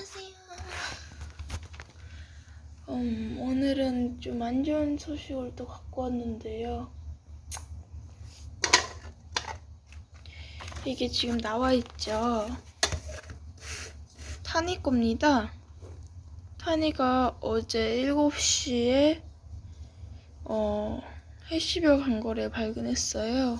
안녕하세요. 음, 오늘은 좀 안 좋은 소식을 또 갖고 왔는데요. 이게 지금 나와 있죠. 타니 겁니다. 타니가 어제 7시에 어, 해시별 간 거를 발견했어요.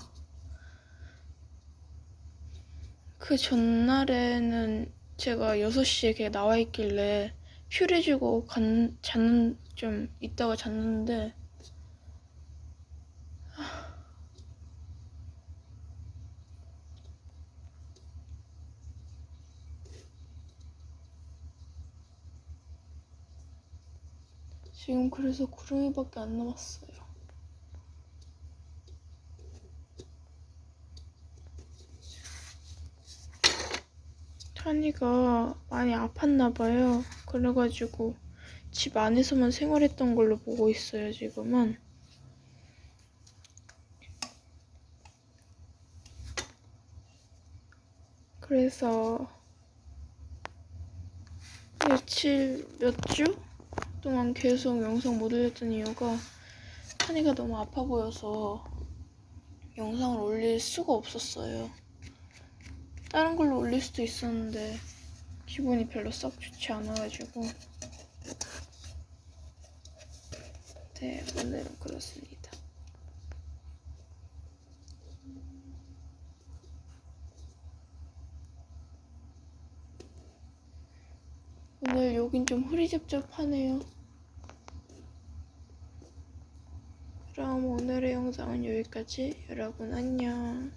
그 전날에는 제가 6시에 걔 나와 있길래 퓨리 주고 간, 잤는, 좀 있다가 잤는데, 지금 그래서 구름이밖에 안 남았어요. 타니가 많이 아팠나 봐요. 그래가지고 집 안에서만 생활했던 걸로 보고 있어요, 지금은. 그래서 며칠, 몇 주 동안 계속 영상 못 올렸던 이유가 타니가 너무 아파 보여서 영상을 올릴 수가 없었어요. 다른 걸로 올릴 수도 있었는데 기분이 별로 썩 좋지 않아가지고 네 오늘은 그렇습니다. 오늘 여긴 좀 흐리잡잡하네요. 그럼 오늘의 영상은 여기까지. 여러분 안녕.